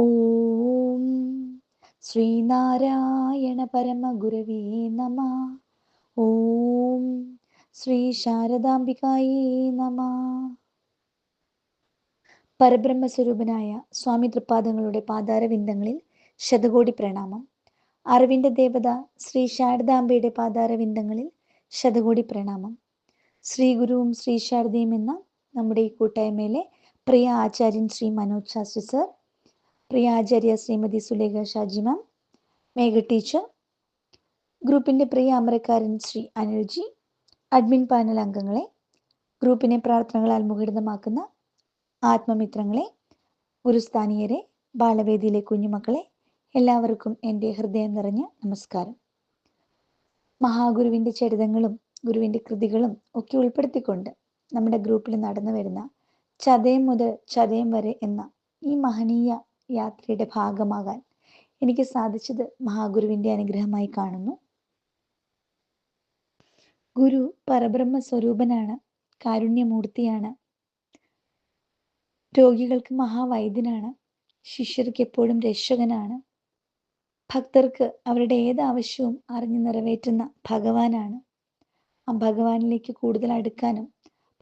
ഓം ശ്രീനാരായണ പരമഗുരവേ നമ. ഓം ശ്രീ ശാരദാംബികായേ നമ. പരബ്രഹ്മസ്വരൂപനായ സ്വാമി തൃപ്പാദങ്ങളുടെ പാതാരവിന്ദങ്ങളിൽ ശതകോടി പ്രണാമം. അറിവിന്റെ ദേവത ശ്രീ ശാരദാംബയുടെ പാതാരവിന്ദങ്ങളിൽ ശതകോടി പ്രണാമം. ശ്രീ ഗുരുവും ശ്രീ ശാരദയും എന്ന നമ്മുടെ ഈ കൂട്ടായ്മയിലെ പ്രിയ ആചാര്യൻ ശ്രീ മനോജ് ശാസ്ത്രി സർ പ്രിയ ആചാര്യ ശ്രീമതി സുലേഖ ഷാജിമ മേഘ ടീച്ചർ ഗ്രൂപ്പിന്റെ പ്രിയ അമരക്കാരൻ ശ്രീ അനിൽജി അഡ്മിൻ പാനൽ അംഗങ്ങളെ ഗ്രൂപ്പിനെ പ്രാർത്ഥനകളാൽ മുഖരിതമാക്കുന്ന ആത്മമിത്രങ്ങളെ ഗുരുസ്ഥാനീയരെ ബാലവേദിയിലെ കുഞ്ഞുമക്കളെ എല്ലാവർക്കും എന്റെ ഹൃദയം നിറഞ്ഞ നമസ്കാരം. മഹാഗുരുവിന്റെ ചരിതങ്ങളും ഗുരുവിന്റെ കൃതികളും ഒക്കെ ഉൾപ്പെടുത്തിക്കൊണ്ട് നമ്മുടെ ഗ്രൂപ്പിൽ നടന്നു വരുന്ന ചതയം മുതൽ ചതയം വരെ എന്ന ഈ മഹനീയ യാത്രയുടെ ഭാഗമാകാൻ എനിക്ക് സാധിച്ചത് മഹാഗുരുവിന്റെ അനുഗ്രഹമായി കാണുന്നു. ഗുരു പരബ്രഹ്മ സ്വരൂപനാണ് കാരുണ്യമൂർത്തിയാണ് രോഗികൾക്ക് മഹാവൈദ്യനാണ് ശിഷ്യർക്ക് എപ്പോഴും രക്ഷകനാണ് ഭക്തർക്ക് അവരുടെ ഏത് ആവശ്യവും അറിഞ്ഞു നിറവേറ്റുന്ന ഭഗവാനാണ്. ആ ഭഗവാനിലേക്ക് കൂടുതൽ അടുക്കാനും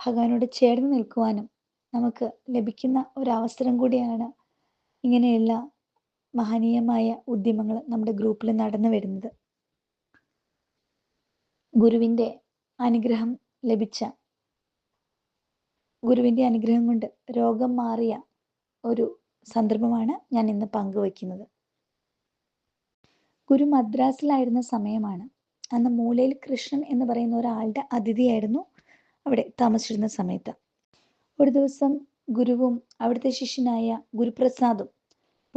ഭഗവാനോട് ചേർന്ന് നിൽക്കുവാനും നമുക്ക് ലഭിക്കുന്ന ഒരു അവസരം കൂടിയാണ് ഇങ്ങനെയുള്ള മഹനീയമായ ഉദ്യമങ്ങൾ നമ്മുടെ ഗ്രൂപ്പിൽ നടന്നു വരുന്നത്. ഗുരുവിന്റെ അനുഗ്രഹം ലഭിച്ച ഗുരുവിന്റെ അനുഗ്രഹം കൊണ്ട് രോഗം മാറിയ ഒരു സന്ദർഭമാണ് ഞാൻ ഇന്ന് പങ്കുവയ്ക്കുന്നത്. ഗുരു മദ്രാസിലായിരുന്ന സമയമാണ്. അന്ന് മൂലയിൽ കൃഷ്ണൻ എന്ന് പറയുന്ന ഒരാളുടെ അതിഥിയായിരുന്നു അവിടെ താമസിച്ചിരുന്ന സമയത്ത്. ഒരു ദിവസം ഗുരുവും അവിടുത്തെ ശിഷ്യനായ ഗുരുപ്രസാദും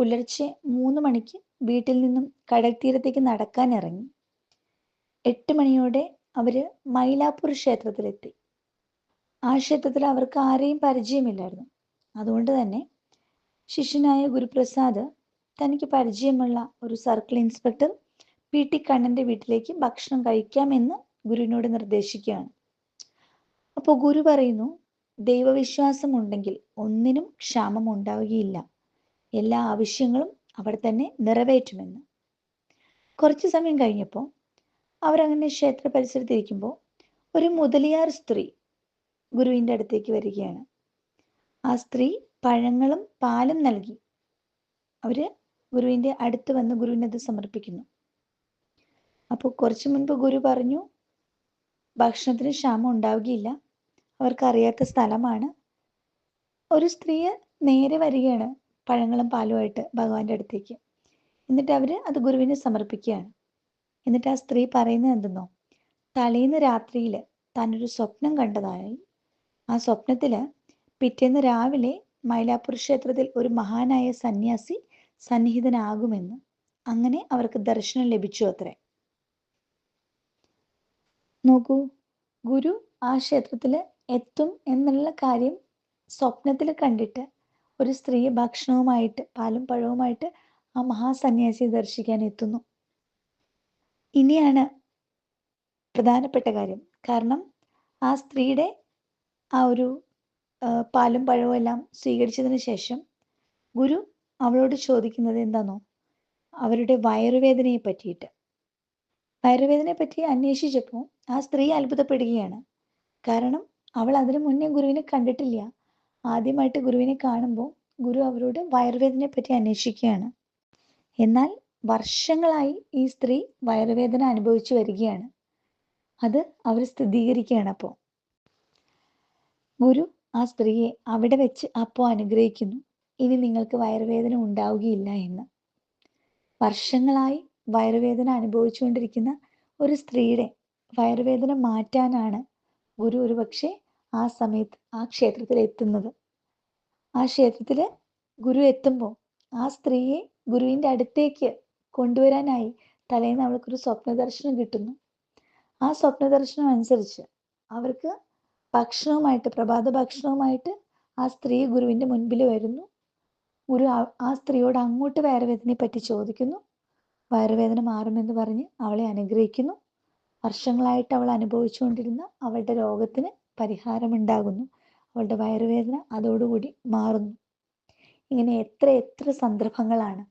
പുലർച്ചെ മൂന്ന് മണിക്ക് വീട്ടിൽ നിന്നും കടൽ തീരത്തേക്ക് നടക്കാൻ ഇറങ്ങി. എട്ട് മണിയോടെ അവർ മൈലാപ്പൂർ ക്ഷേത്രത്തിലെത്തി. ആ ക്ഷേത്രത്തിൽ അവർക്ക് ആരെയും പരിചയമില്ലായിരുന്നു. അതുകൊണ്ട് തന്നെ ശിഷ്യനായ ഗുരുപ്രസാദ് തനിക്ക് പരിചയമുള്ള ഒരു സർക്കിൾ ഇൻസ്പെക്ടർ പി ടി കണ്ണന്റെ വീട്ടിലേക്ക് ഭക്ഷണം കഴിക്കാമെന്ന് ഗുരുവിനോട് നിർദ്ദേശിക്കുകയാണ്. അപ്പോൾ ഗുരു പറയുന്നു ദൈവവിശ്വാസം ഉണ്ടെങ്കിൽ ഒന്നിനും ക്ഷാമം ഉണ്ടാവുകയില്ല. എല്ലാ ആവശ്യങ്ങളും അവിടെ തന്നെ നിറവേറ്റുമെന്ന്. കുറച്ചു സമയം കഴിഞ്ഞപ്പോൾ അവരങ്ങനെ ക്ഷേത്ര പരിസരത്തിരിക്കുമ്പോൾ ഒരു മുതലിയാർ സ്ത്രീ ഗുരുവിന്റെ അടുത്തേക്ക് വരികയാണ്. ആ സ്ത്രീ പഴങ്ങളും പാലും നൽകി. അവർ ഗുരുവിന്റെ അടുത്ത് വന്ന് ഗുരുവിനത് സമർപ്പിക്കുന്നു. അപ്പോൾ കുറച്ചു മുൻപ് ഗുരു പറഞ്ഞു ഭക്ഷണത്തിന് ക്ഷാമം ഉണ്ടാവുകയില്ല. അവർക്ക് അറിയാത്ത സ്ഥലമാണ്. ഒരു സ്ത്രീയെ നേരെ വരികയാണ്. പഴങ്ങളും പാലുമായിട്ട് ഭഗവാന്റെ അടുത്തേക്ക്. എന്നിട്ട് അവർ അത് ഗുരുവിന് സമർപ്പിക്കുകയാണ്. എന്നിട്ട് ആ സ്ത്രീ പറയുന്നത് എന്തെന്നോ? തലേന്ന് രാത്രിയിൽ താനൊരു സ്വപ്നം കണ്ടതായി. ആ സ്വപ്നത്തിൽ പിറ്റേന്ന് രാവിലെ മൈലാപ്പൂർ ക്ഷേത്രത്തിൽ ഒരു മഹാനായ സന്യാസി സന്നിഹിതനാകുമെന്ന് അങ്ങനെ അവർക്ക് ദർശനം ലഭിച്ചു അത്രേ. നോക്കൂ ഗുരു ആ ക്ഷേത്രത്തിൽ എത്തും എന്നുള്ള കാര്യം സ്വപ്നത്തിൽ കണ്ടിട്ട് ഒരു സ്ത്രീ ഭക്ഷണവുമായിട്ട് പാലും പഴവുമായിട്ട് ആ മഹാസന്യാസിയെ ദർശിക്കാൻ എത്തുന്നു. ഇനിയാണ് പ്രധാനപ്പെട്ട കാര്യം. കാരണം ആ സ്ത്രീയുടെ ആ ഒരു പാലും പഴവും എല്ലാം സ്വീകരിച്ചതിന് ശേഷം ഗുരു അവളോട് ചോദിക്കുന്നത് എന്താണോ അവരുടെ വയറുവേദനയെ പറ്റിയിട്ട്. വയറുവേദനയെ പറ്റി അന്വേഷിച്ചപ്പോൾ ആ സ്ത്രീ അത്ഭുതപ്പെടുകയാണ്. കാരണം അവൾ അതിനു മുന്നേ ഗുരുവിനെ കണ്ടിട്ടില്ല. ആദ്യമായിട്ട് ഗുരുവിനെ കാണുമ്പോൾ ഗുരു അവരോട് വയറുവേദനയെ പറ്റി അന്വേഷിക്കുകയാണ്. എന്നാൽ വർഷങ്ങളായി ഈ സ്ത്രീ വയറുവേദന അനുഭവിച്ചു വരികയാണ്. അത് അവർ സ്ഥിരീകരിക്കുകയാണ് അപ്പോൾ. ഗുരു ആ സ്ത്രീയെ അവിടെ വെച്ച് അപ്പോൾ അനുഗ്രഹിക്കുന്നു. ഇനി നിങ്ങൾക്ക് വയറുവേദന ഉണ്ടാവുകയില്ല എന്ന്. വർഷങ്ങളായി വയറുവേദന അനുഭവിച്ചുകൊണ്ടിരിക്കുന്ന ഒരു സ്ത്രീയുടെ വയറുവേദന മാറ്റാനാണ് ഗുരു ഒരു പക്ഷേ ആ സമയത്ത് ആ ക്ഷേത്രത്തിൽ എത്തുന്നത്. ആ ക്ഷേത്രത്തിൽ ഗുരു എത്തുമ്പോൾ ആ സ്ത്രീയെ ഗുരുവിന്റെ അടുത്തേക്ക് കൊണ്ടുവരാനായി തലേന്ന് അവൾക്കൊരു സ്വപ്ന ദർശനം കിട്ടുന്നു. ആ സ്വപ്നദർശനം അനുസരിച്ച് അവർക്ക് ഭക്ഷണവുമായിട്ട് പ്രഭാത ഭക്ഷണവുമായിട്ട് ആ സ്ത്രീ ഗുരുവിന്റെ മുൻപിൽ വരുന്നു. ഗുരു ആ സ്ത്രീയോട് അങ്ങോട്ട് വയറുവേദനയെ പറ്റി ചോദിക്കുന്നു. വയറുവേദന മാറുമെന്ന് പറഞ്ഞ് അവളെ അനുഗ്രഹിക്കുന്നു. വർഷങ്ങളായിട്ട് അവൾ അനുഭവിച്ചുകൊണ്ടിരുന്ന അവളുടെ രോഗത്തിന് പരിഹാരമുണ്ടാകുന്നു. അവളുടെ വയറുവേദന അതോടുകൂടി മാറുന്നു. ഇങ്ങനെ എത്ര എത്ര സന്ദർഭങ്ങളാണ്.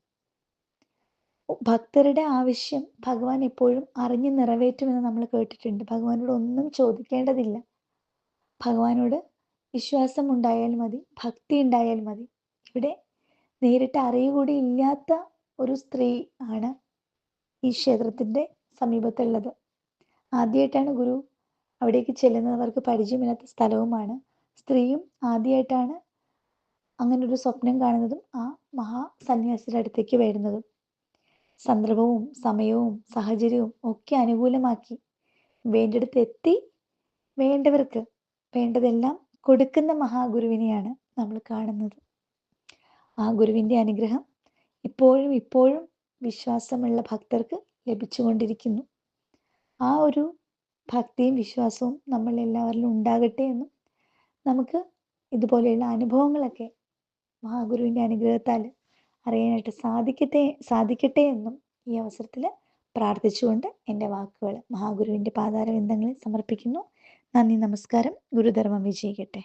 ഭക്തരുടെ ആവശ്യം ഭഗവാൻ എപ്പോഴും അറിഞ്ഞു നിറവേറ്റുമെന്ന് നമ്മൾ കേട്ടിട്ടുണ്ട്. ഭഗവാനോട് ഒന്നും ചോദിക്കേണ്ടതില്ല. ഭഗവാനോട് വിശ്വാസം ഉണ്ടായാൽ മതി ഭക്തി ഉണ്ടായാൽ മതി. ഇവിടെ നേരിട്ട് അറിയുകൂടി ഇല്ലാത്ത ഒരു സ്ത്രീ ആണ് ഈ ക്ഷേത്രത്തിന്റെ സമീപത്തുള്ളത്. ആദ്യമായിട്ടാണ് ഗുരു അവിടേക്ക് ചെല്ലുന്നത് അവർക്ക് പരിചയമില്ലാത്ത സ്ഥലവുമാണ്. സ്ത്രീയും ആദ്യമായിട്ടാണ് അങ്ങനെ ഒരു സ്വപ്നം കാണുന്നതും ആ മഹാ സന്യാസിയുടെ അടുത്തേക്ക് വരുന്നതും. സന്ദർഭവും സമയവും സാഹചര്യവും ഒക്കെ അനുകൂലമാക്കി വേണ്ടിടത്ത് എത്തി വേണ്ടവർക്ക് വേണ്ടതെല്ലാം കൊടുക്കുന്ന മഹാഗുരുവിനെയാണ് നമ്മൾ കാണുന്നത്. ആ ഗുരുവിന്റെ അനുഗ്രഹം ഇപ്പോഴും ഇപ്പോഴും വിശ്വാസമുള്ള ഭക്തർക്ക് ലഭിച്ചുകൊണ്ടിരിക്കുന്നു. ആ ഒരു ഭക്തിയും വിശ്വാസവും നമ്മൾ എല്ലാവരിലും ഉണ്ടാകട്ടെ എന്നും നമുക്ക് ഇതുപോലെയുള്ള അനുഭവങ്ങളൊക്കെ മഹാഗുരുവിന്റെ അനുഗ്രഹത്താൽ അറിയാനായിട്ട് സാധിക്കട്ടെ സാധിക്കട്ടെ എന്നും ഈ അവസരത്തിൽ പ്രാർത്ഥിച്ചുകൊണ്ട് എന്റെ വാക്കുകൾ മഹാഗുരുവിന്റെ പാതാരവിന്ദങ്ങളിൽ സമർപ്പിക്കുന്നു. നന്ദി നമസ്കാരം. ഗുരുധർമ്മം വിജയിക്കട്ടെ.